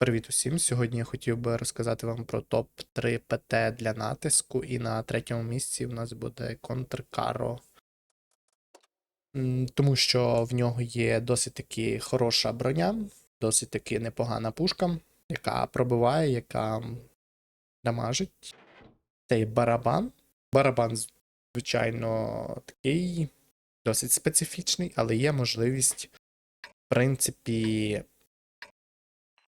Привіт усім! Сьогодні я хотів би розказати вам про топ-3 ПТ для натиску, і на третьому місці в нас буде Контркаро. Тому що в нього є досить таки хороша броня, досить таки непогана пушка, яка пробиває, яка дамажить. Цей барабан. Барабан, звичайно, такий досить специфічний, але є можливість, в принципі,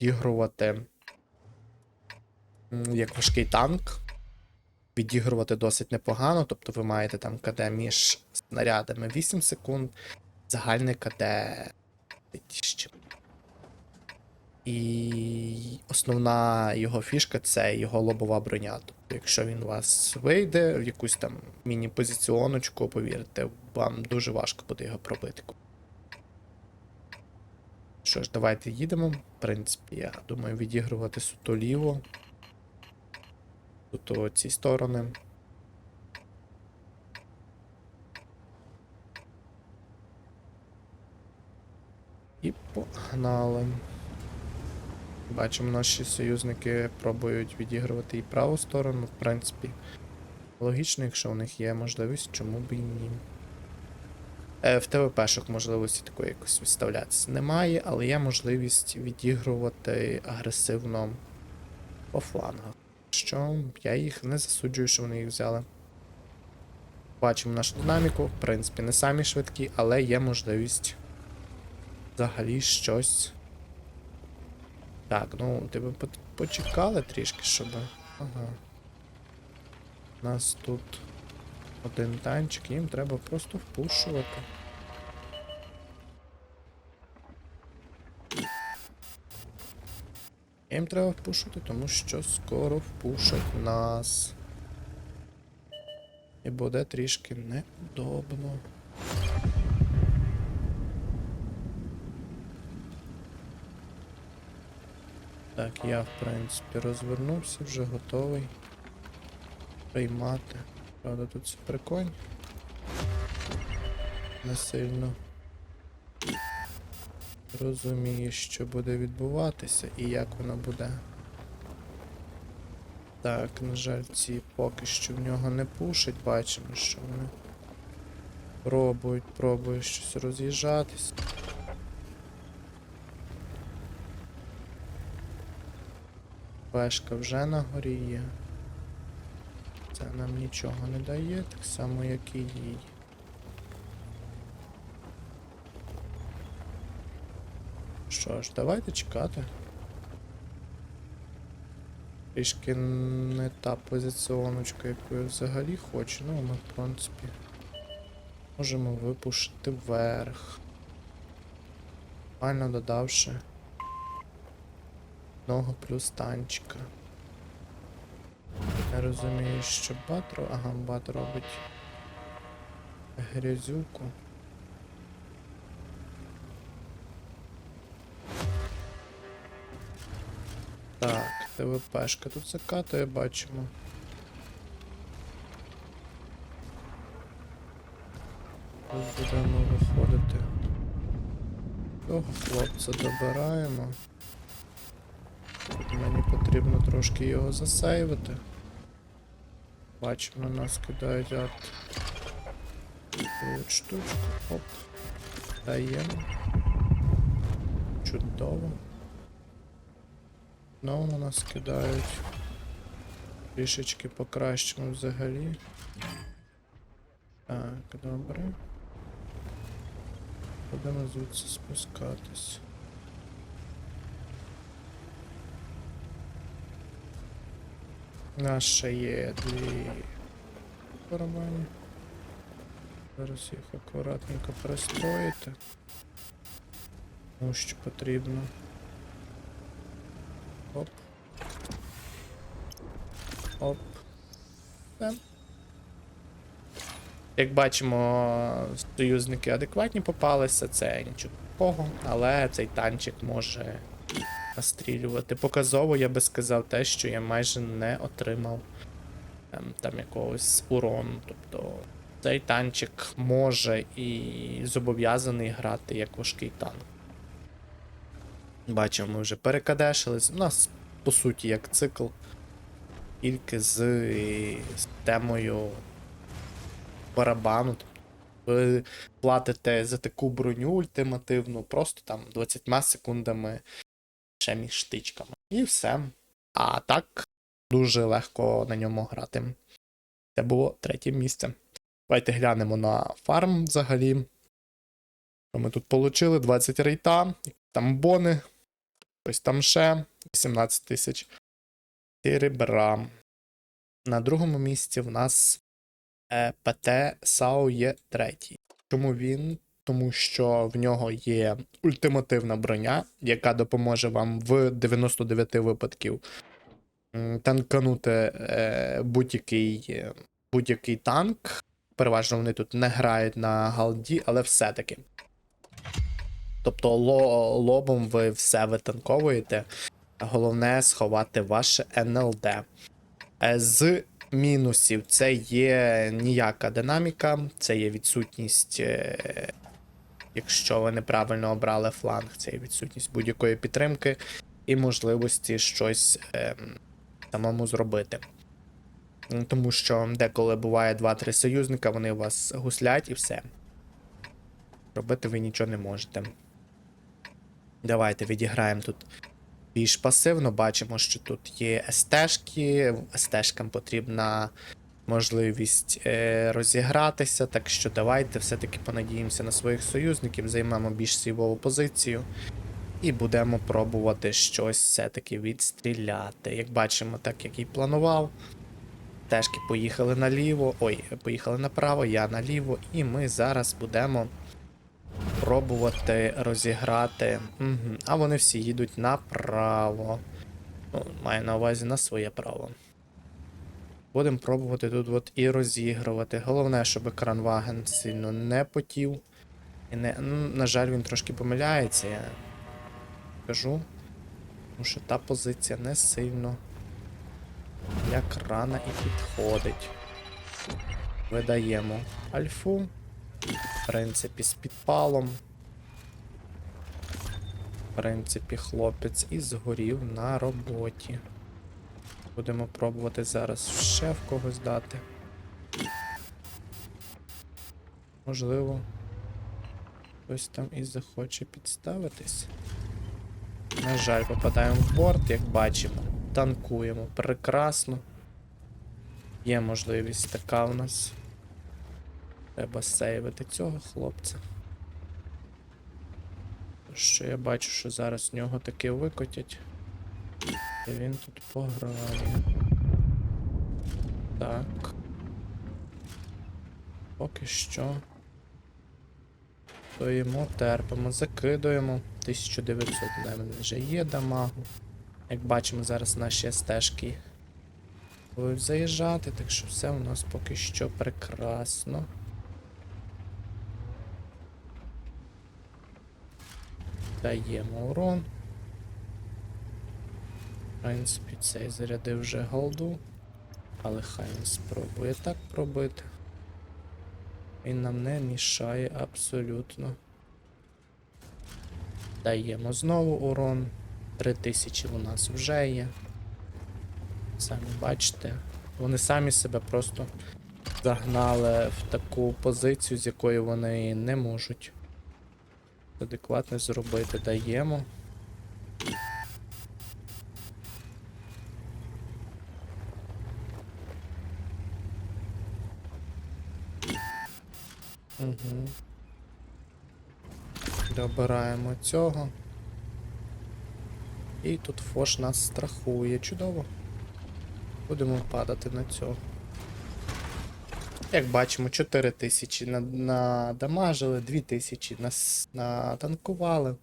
відігрувати як важкий танк. Відігрувати досить непогано, тобто ви маєте там КД між снарядами 8 секунд, загальне КД 1000. І основна його фішка це його лобова броня. Тобто, якщо він у вас вийде в якусь там міні-позиціоночку, повірте, вам дуже важко буде його пробити. Що ж, давайте їдемо. В принципі, я думаю, відігрувати суто ліво. Суто ці сторони. І погнали. Бачимо, наші союзники пробують відігрувати і праву сторону, в принципі. Логічно, якщо у них є можливість, чому б і ні. Е, В ТВПшок можливості такої якось виставлятися немає, але є можливість відігрувати агресивно по флангах. Що я їх не засуджую, що вони їх взяли. Бачимо нашу динаміку, в принципі, не самі швидкі, але є можливість взагалі щось. Так, ну, тебе по- почекали трішки, щоб. Ага. У нас тут один танчик, їм треба просто впушувати. Їм треба впушувати, тому що скоро впушать нас. І буде трішки неудобно. Так, я в принципі розвернувся, вже готовий приймати. Правда, тут все прикольно. Не сильно. Розумію, що буде відбуватися і як воно буде. Так, на жаль, ці поки що в нього не пушать, бачимо, що вони пробують, пробують щось роз'їжджатись. Пешка вже на горі є. Це нам нічого не дає, так само як і їй. Що ж, давайте чекати. Трішки не та позиціоночка, яку я взагалі хочу. Ну, ми, в принципі, можемо випушити вверх. Файно додавши одного плюс танчика. Я розумію, що бат Ага, бат робить грязюку. Так, ТВПшка тут закатує, бачимо. Тут будемо виходити. Того хлопця добираємо. Мені потрібно трошки його засейвити. Бачимо, на нас кидають арт. Штучку. Оп. Даємо. Чудово. Знову на нас кидають. Трішечки покращимо взагалі. Так, добре. Будемо звідси спускатись. У є дві барабані. Зараз їх акуратненько перестроїти. Тому що потрібно. Оп. Оп. Все. Як бачимо, союзники адекватні попалися, це нічого такого, але цей танчик може настрілювати. Показово я би сказав те, що я майже не отримав ем, там якогось урону. Тобто цей танчик може і зобов'язаний грати як важкий танк. Бачимо, ми вже перекадешились. У нас, по суті, як цикл. Тільки з системою барабану. Ви платите за таку броню ультимативну, просто там 20 секундами ще між штичками. І все. А так дуже легко на ньому грати. Це було третє місце. Давайте глянемо на фарм взагалі. Що ми тут отримали? 20 рейта, там бони, ось там ще 18 тисяч серебра. На другому місці в нас е, ПТ САУ є третій. Чому він? Тому що в нього є ультимативна броня, яка допоможе вам в 99 випадків танканути е, будь-який, е, будь-який танк. Переважно вони тут не грають на галді, але все-таки. Тобто ло- лобом ви все витанковуєте. Головне сховати ваше НЛД. Е, З мінусів це є ніяка динаміка, це є відсутність, якщо ви неправильно обрали фланг, це є відсутність будь-якої підтримки і можливості щось е, самому зробити. Тому що деколи буває 2-3 союзника, вони вас гуслять і все. Робити ви нічого не можете. Давайте відіграємо тут більш пасивно. Бачимо, що тут є СТшки. СТшкам потрібна можливість е, розігратися. Так що давайте все-таки понадіємося на своїх союзників, займемо більш сівову позицію. І будемо пробувати щось все-таки відстріляти. Як бачимо, так як і планував. Тешки поїхали наліво. Ой, поїхали направо, я наліво. І ми зараз будемо пробувати розіграти. Угу. А вони всі їдуть направо. Ну, маю на увазі на своє право. Будемо пробувати тут от і розігрувати. Головне, щоб кранваген сильно не потів. І не... ну, на жаль, він трошки помиляється, я кажу. Тому що та позиція не сильно як рана і підходить. Видаємо альфу. В принципі, з підпалом. В принципі, хлопець і згорів на роботі. Будемо пробувати зараз ще в когось дати. Можливо, хтось там і захоче підставитись. На жаль, попадаємо в борт, як бачимо. Танкуємо прекрасно. Є можливість така у нас. Треба сейвити цього хлопця. Що я бачу, що зараз в нього таки викотять. Він тут пограє. Так. Поки що. Стоїмо, терпимо, закидуємо. 1900 в мене вже є дамагу. Як бачимо, зараз наші стежки будуть заїжджати, так що все у нас поки що прекрасно. Даємо урон. В принципі, цей зарядив вже голду. Але хай він спробує так пробити. Він нам не мішає абсолютно. Даємо знову урон. 3000 у нас вже є. Самі бачите. Вони самі себе просто загнали в таку позицію, з якої вони не можуть адекватно зробити. Даємо. Угу. Добираємо цього. І тут Фош нас страхує. Чудово. Будемо падати на цього. Як бачимо, 4 тисячі надамажили, 2 тисячі нас натанкували.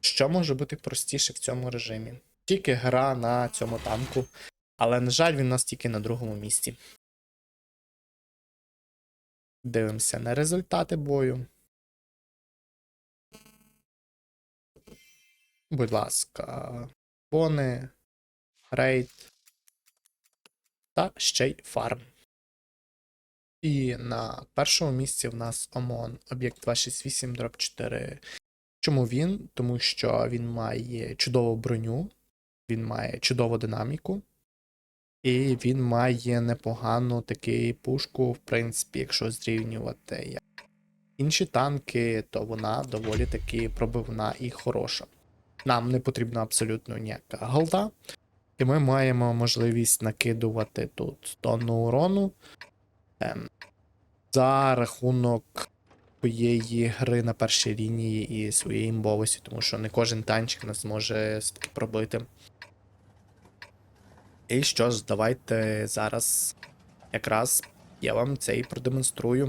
Що може бути простіше в цьому режимі? Тільки гра на цьому танку. Але, на жаль, він у нас тільки на другому місці. Дивимося на результати бою. Будь ласка, бони, рейд та ще й фарм. І на першому місці в нас ОМОН, об'єкт 268 4 Чому він? Тому що він має чудову броню, він має чудову динаміку, і він має непогану таки пушку, в принципі, якщо зрівнювати інші танки, то вона доволі таки пробивна і хороша. Нам не потрібна абсолютно ніяка голда, і ми маємо можливість накидувати тут тонну урону ем, за рахунок своєї гри на першій лінії і своєї імбовості, тому що не кожен танчик нас може пробити. І що ж, давайте зараз якраз я вам це і продемонструю.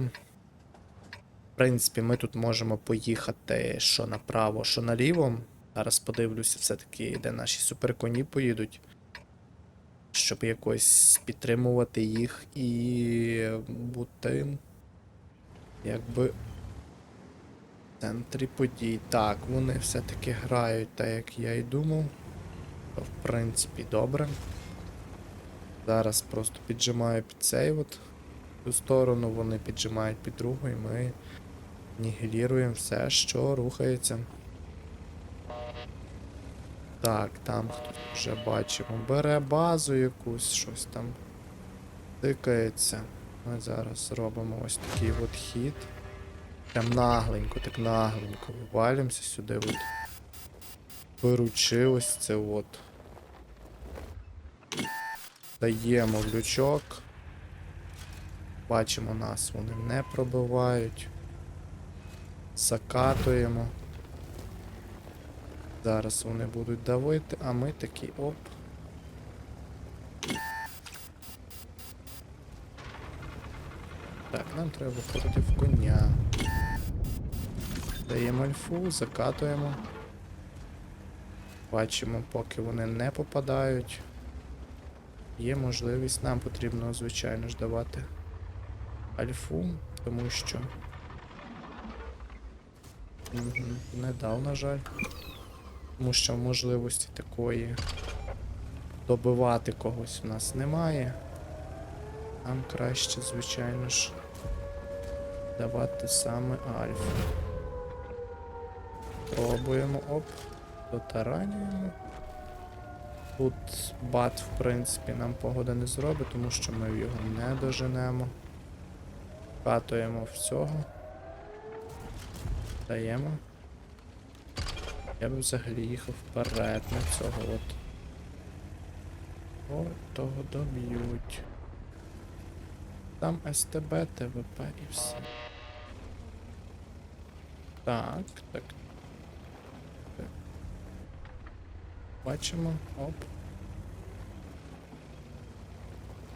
В принципі, ми тут можемо поїхати що направо, що наліво. Зараз подивлюся, все-таки, де наші суперконі поїдуть. Щоб якось підтримувати їх і бути якби в центрі подій. Так, вони все-таки грають так, як я і думав. То, в принципі, добре. Зараз просто піджимаю під цей от цю сторону, вони піджимають під другу, і ми нігіліруємо все, що рухається. Так, там хтось вже бачимо. Бере базу якусь, щось там тикається. Ми зараз робимо ось такий от хід. Прям нагленько, так нагленько вивалюємося сюди от. Беручи це от. Даємо в лючок. Бачимо нас, вони не пробивають. Закатуємо. Зараз вони будуть давити, а ми такі оп. Так, нам треба в коня. Даємо альфу, закатуємо. Бачимо, поки вони не попадають. Є можливість, нам потрібно, звичайно ж, давати альфу, тому що. Не дав, на жаль. Тому що можливості такої добивати когось у нас немає. Нам краще, звичайно ж, давати саме альфу. Пробуємо, оп, дотаранюємо. Тут бат, в принципі, нам погода не зробить, тому що ми його не доженемо. Катуємо всього. Даємо. Я б взагалі їхав вперед на цього от. О, того доб'ють. Там СТБ, ТВП і все. Так, так. Бачимо, оп.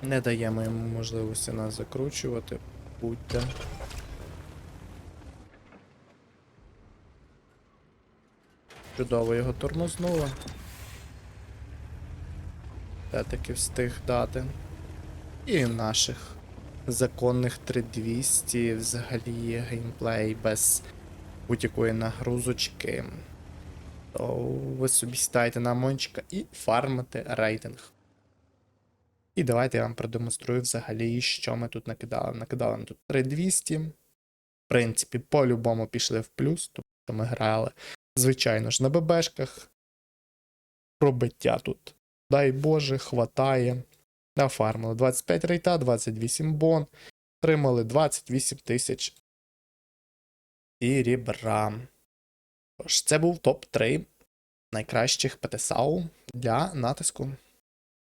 Не даємо йому можливості нас закручувати. Будьте. Чудово його тормознуло. Все-таки встиг дати. І наших законних 3200 взагалі геймплей без будь-якої нагрузочки. Ви собі сідаєте на мончика і фармите рейтинг. І давайте я вам продемонструю взагалі, що ми тут накидали. Накидали ми тут 3200. В принципі, по-любому пішли в плюс, тому що ми грали, звичайно ж, на ББшках. Пробиття тут. Дай Боже, хватає. Нафармили 25 рейта, 28 бон. Отримали 28 тисяч. І рібра. Тож, це був топ-3 найкращих ПТСАУ для натиску.